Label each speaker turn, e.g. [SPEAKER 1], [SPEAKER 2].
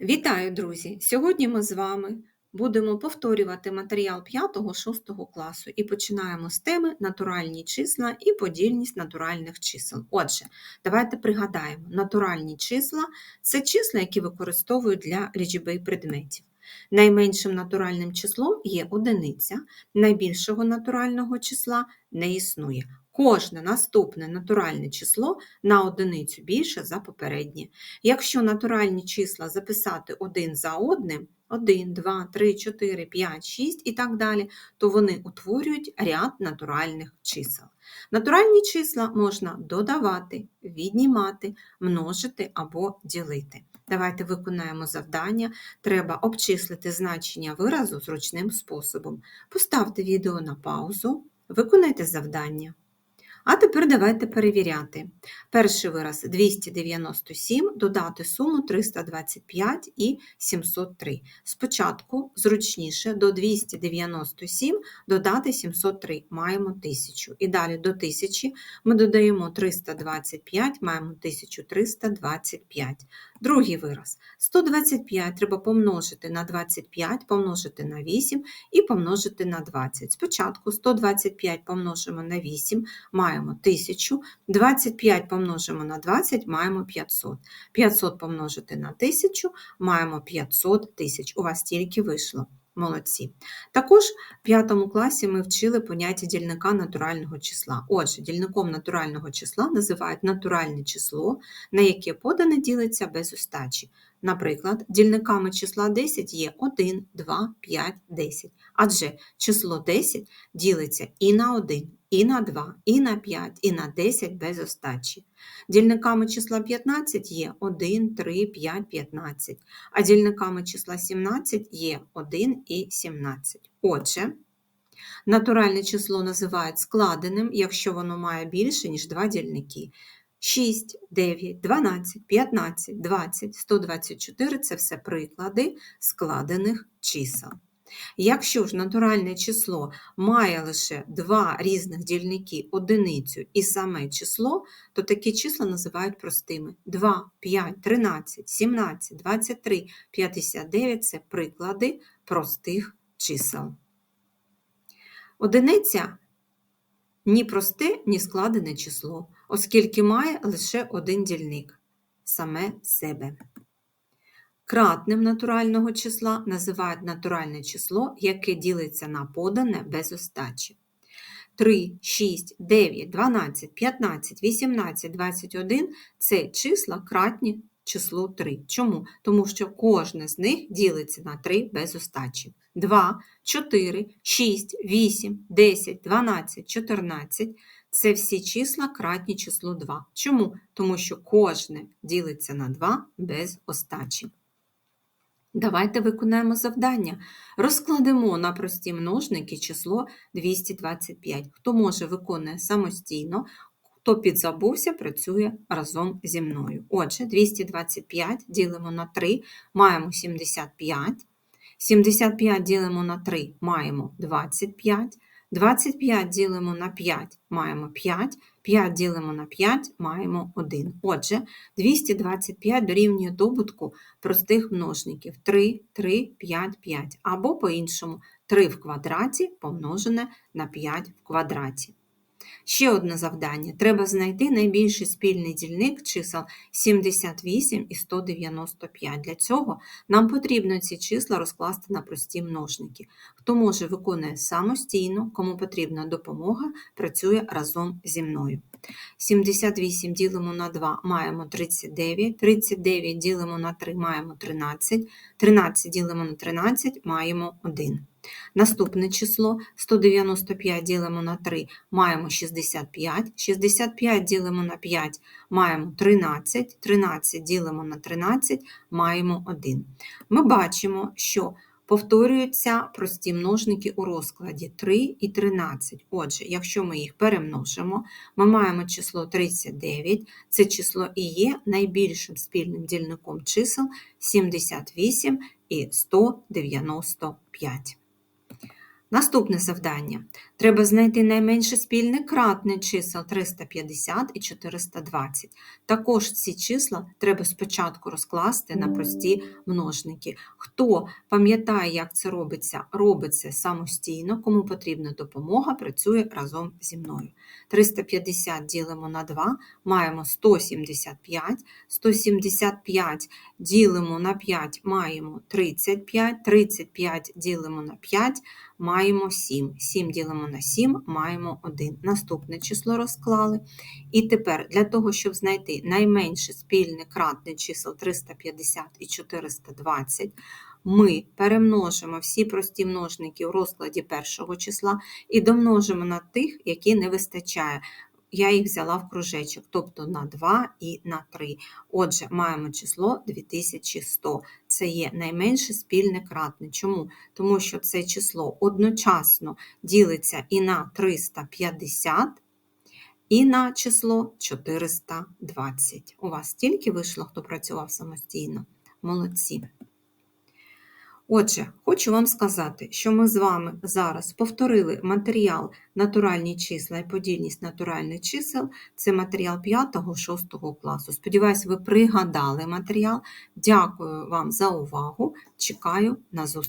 [SPEAKER 1] Вітаю, друзі! Сьогодні ми з вами будемо повторювати матеріал 5-6 класу і починаємо з теми натуральні числа і подільність натуральних чисел. Отже, давайте пригадаємо, натуральні числа це числа, які використовують для лічби предметів. Найменшим натуральним числом є одиниця, найбільшого натурального числа не існує. Кожне наступне натуральне число на одиницю більше за попереднє. Якщо натуральні числа записати один за одним, 1, 2, 3, 4, 5, 6 і так далі, то вони утворюють ряд натуральних чисел. Натуральні числа можна додавати, віднімати, множити або ділити. Давайте виконаємо завдання. Треба обчислити значення виразу зручним способом. Поставте відео на паузу, виконайте завдання. А тепер давайте перевіряти. Перший вираз 297, додати суму 325 і 703. Спочатку зручніше до 297 додати 703, маємо 1000. І далі до 1000 ми додаємо 325, маємо 1325. Другий вираз 125 треба помножити на 25, помножити на 8 і помножити на 20. Спочатку 125 помножимо на 8, маємо 1000, 25 помножимо на 20, маємо 500. 500 помножити на 1000, маємо 500 тисяч. У вас тільки вийшло. Молодці. Також в 5 класі ми вчили поняття дільника натурального числа. Отже, дільником натурального числа називають натуральне число, на яке подане ділиться без остачі. Наприклад, дільниками числа 10 є 1, 2, 5, 10. Адже число 10 ділиться і на 1, і на 2, і на 5, і на 10 без остачі. Дільниками числа 15 є 1, 3, 5, 15, а дільниками числа 17 є 1 і 17. Отже, натуральне число називають складеним, якщо воно має більше, ніж два дільники. 6, 9, 12, 15, 20, 124 це все приклади складених чисел. Якщо ж натуральне число має лише два різних дільники, одиницю і саме число, то такі числа називають простими. 2, 5, 13, 17, 23, 59 це приклади простих чисел. Одиниця ні просте, ні складене число, оскільки має лише один дільник саме себе. Кратним натурального числа називають натуральне число, яке ділиться на подане без остачі. 3, 6, 9, 12, 15, 18, 21 це числа кратні числу 3. Чому? Тому що кожне з них ділиться на 3 без остачі. 2, 4, 6, 8, 10, 12, 14 це всі числа кратні числу 2. Чому? Тому що кожне ділиться на 2 без остачі. Давайте виконаємо завдання. Розкладемо на прості множники число 225. Хто може виконує самостійно, хто підзабувся, працює разом зі мною. Отже, 225 ділимо на 3, маємо 75. 75 ділимо на 3, маємо 25. 25 ділимо на 5, маємо 5, 5 ділимо на 5, маємо 1. Отже, 225 дорівнює добутку простих множників 3, 3, 5, 5. Або по-іншому 3 в квадраті помножене на 5 в квадраті. Ще одне завдання. Треба знайти найбільший спільний дільник чисел 78 і 195. Для цього нам потрібно ці числа розкласти на прості множники. Хто може виконує самостійно, кому потрібна допомога, працює разом зі мною. 78 ділимо на 2, маємо 39, 39 ділимо на 3, маємо 13, 13 ділимо на 13, маємо 1. Наступне число 195 ділимо на 3, маємо 65, 65 ділимо на 5, маємо 13, 13 ділимо на 13, маємо 1. Ми бачимо, що повторюються прості множники у розкладі 3 і 13. Отже, якщо ми їх перемножимо, ми маємо число 39, це число і є найбільшим спільним дільником чисел 78 і 195. Наступне завдання. Треба знайти найменше спільне кратне чисел 350 і 420. Також ці числа треба спочатку розкласти на прості множники. Хто пам'ятає, як це робиться, робить це самостійно. Кому потрібна допомога, працює разом зі мною. 350 ділимо на 2, маємо 175. 175 ділимо на 5, маємо 35. 35 ділимо на 5, маємо 7. 7 ділимо на 7, маємо 1. Наступне число розклали. І тепер для того, щоб знайти найменше спільне кратне чисел 350 і 420, ми перемножимо всі прості множники у розкладі першого числа і домножимо на тих, які не вистачає. Я їх взяла в кружечок, тобто на 2 і на 3. Отже, маємо число 2100. Це є найменше спільне кратне. Чому? Тому що це число одночасно ділиться і на 350, і на число 420. У вас стільки вийшло, хто працював самостійно? Молодці. Отже, хочу вам сказати, що ми з вами зараз повторили матеріал натуральні числа і подільність натуральних чисел. Це матеріал 5-6 класу. Сподіваюсь, ви пригадали матеріал. Дякую вам за увагу. Чекаю на зустріч.